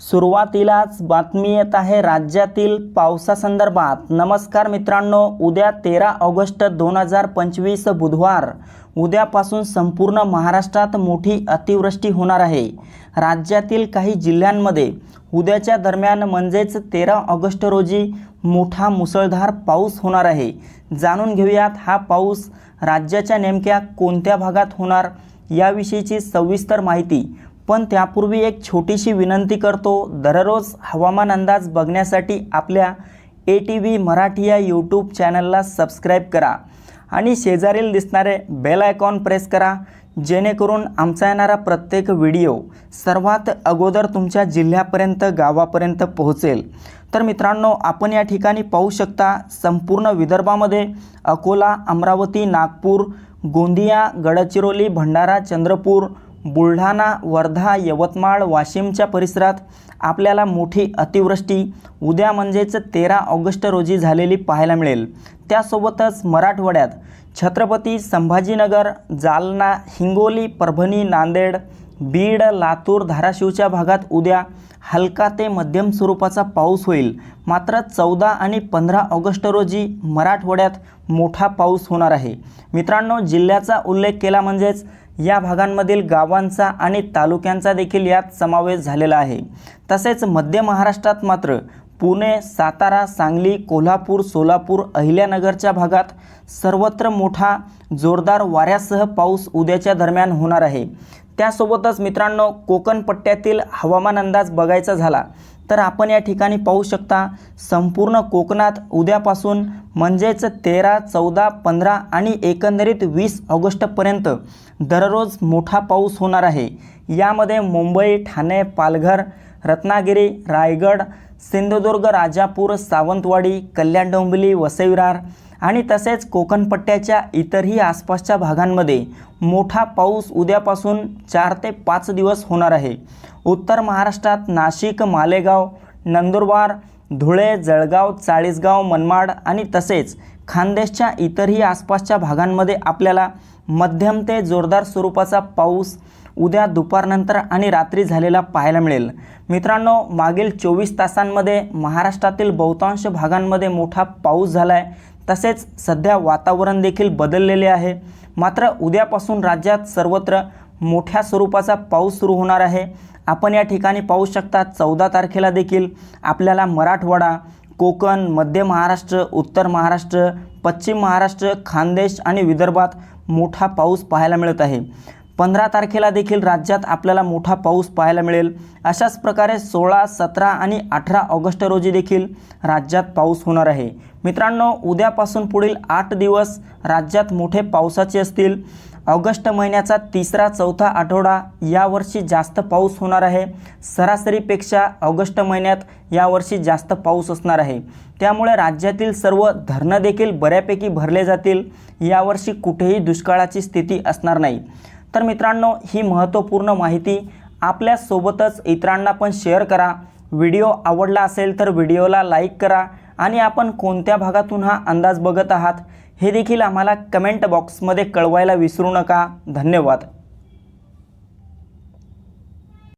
सुरुवातीलाच बातमी येत आहे राज्यातील पावसासंदर्भात. नमस्कार मित्रांनो उद्या तेरा ऑगस्ट दोन हजार पंचवीस बुधवार. उद्यापासून संपूर्ण महाराष्ट्रात मोठी अतिवृष्टी होणार आहे. राज्यातील काही जिल्ह्यांमध्ये उद्याच्या दरम्यान म्हणजेच तेरा ऑगस्ट रोजी मोठा मुसळधार पाऊस होणार आहे. जाणून घेऊयात हा पाऊस राज्याच्या नेमक्या कोणत्या भागात होणार याविषयीची सविस्तर माहिती. पण त्यापूर्वी एक छोटीशी विनंती करतो दररोज हवामान अंदाज बघण्यासाठी आपल्या ए टी व्ही मराठी या यूट्यूब चॅनलला सबस्क्राईब करा आणि शेजारील दिसणारे बेल आयकॉन प्रेस करा जेणेकरून आमचा येणारा प्रत्येक व्हिडिओ सर्वात अगोदर तुमच्या जिल्ह्यापर्यंत गावापर्यंत पोहोचेल. तर मित्रांनो आपण या ठिकाणी पाहू शकता संपूर्ण विदर्भामध्ये अकोला अमरावती नागपूर गोंदिया गडचिरोली भंडारा चंद्रपूर बुलढाणा वर्धा यवतमाळ वाशिमच्या परिसरात आपल्याला मोठी अतिवृष्टी. उद्या म्हणजेच तेरा ऑगस्ट रोजी झालेली पाहायला मिळेल. त्यासोबतच मराठवाड्यात छत्रपती संभाजीनगर जालना हिंगोली परभणी नांदेड बीड लातूर धाराशिवच्या भागात उद्या हलका ते मध्यम स्वरूपाचा पाऊस होईल. मात्र चौदा आणि पंधरा ऑगस्ट रोजी मराठवाड्यात मोठा पाऊस होणार आहे. मित्रांनो जिल्ह्याचा उल्लेख केला म्हणजेच या भागांमधील गावांचा आणि तालुक्यांचा देखील यात समावेश झालेला आहे. तसेच मध्य महाराष्ट्रात मात्र पुणे सातारा सांगली कोल्हापूर सोलापूर अहिल्यानगरच्या भागात सर्वत्र मोठा जोरदार वाऱ्यासह पाऊस उद्याच्या दरम्यान होणार आहे. त्यासोबतच मित्रांनो कोकण पट्ट्यातील हवामान अंदाज बघायचा झाला तर आपण या ठिकाणी पाहू शकता संपूर्ण कोकणात उद्यापासून म्हणजेच तेरा चौदा पंधरा आणि एकंदरीत वीस ऑगस्टपर्यंत दररोज मोठा पाऊस होणार आहे. यामध्ये मुंबई ठाणे पालघर रत्नागिरी रायगड सिंधुदुर्ग राजापूर सावंतवाडी कल्याण डोंबिवली वसईविरार आणि तसेच कोकणपट्ट्याच्या इतरही आसपासच्या भागांमध्ये मोठा पाऊस उद्यापासून चार ते पाच दिवस होणार आहे. उत्तर महाराष्ट्रात नाशिक मालेगाव नंदुरबार धुळे जळगाव चाळीसगाव मनमाड आणि तसेच खानदेशच्या इतरही आसपासच्या भागांमध्ये आपल्याला मध्यम ते जोरदार स्वरूपाचा पाऊस उद्या दुपारनंतर आणि रात्री झालेला पाहायला मिळेल. मित्रांनो मागील चोवीस तासांमध्ये महाराष्ट्रातील बहुतांश भागांमध्ये मोठा पाऊस झाला आहे तसेच सध्या वातावरण देखील बदललेले आहे. मात्र उद्यापासून राज्यात सर्वत्र मोठ्या स्वरूपाचा पाऊस सुरू होणार आहे. आपण या ठिकाणी पाहू शकता चौदा तारखेला देखील आपल्याला मराठवाडा कोकण मध्य महाराष्ट्र उत्तर महाराष्ट्र पश्चिम महाराष्ट्र खानदेश आणि विदर्भात मोठा पाऊस पाहायला मिळत आहे. पंधरा तारखेला देखील राज्यात आपल्याला मोठा पाऊस पाहायला मिळेल. अशाच प्रकारे सोळा सतरा आणि अठरा ऑगस्ट रोजी देखील राज्यात पाऊस होणार आहे. मित्रांनो उद्यापासून पुढील आठ दिवस राज्यात मोठे पावसाचे असतील. ऑगस्ट महिन्याचा तिसरा चौथा आठवडा यावर्षी जास्त पाऊस होणार आहे. सरासरीपेक्षा ऑगस्ट महिन्यात यावर्षी जास्त पाऊस असणार आहे. त्यामुळे राज्यातील सर्व धरणं देखील बऱ्यापैकी भरले जातील. यावर्षी कुठेही दुष्काळाची स्थिती असणार नाही. तर मित्रांनो ही महत्त्वपूर्ण माहिती आपल्यासोबतच इतरांना पण शेअर करा. व्हिडिओ आवडला असेल तर व्हिडिओला लाईक करा आणि आपण कोणत्या भागातून हा अंदाज बघत आहात हे देखील आम्हाला कमेंट बॉक्समध्ये कळवायला विसरू नका. धन्यवाद.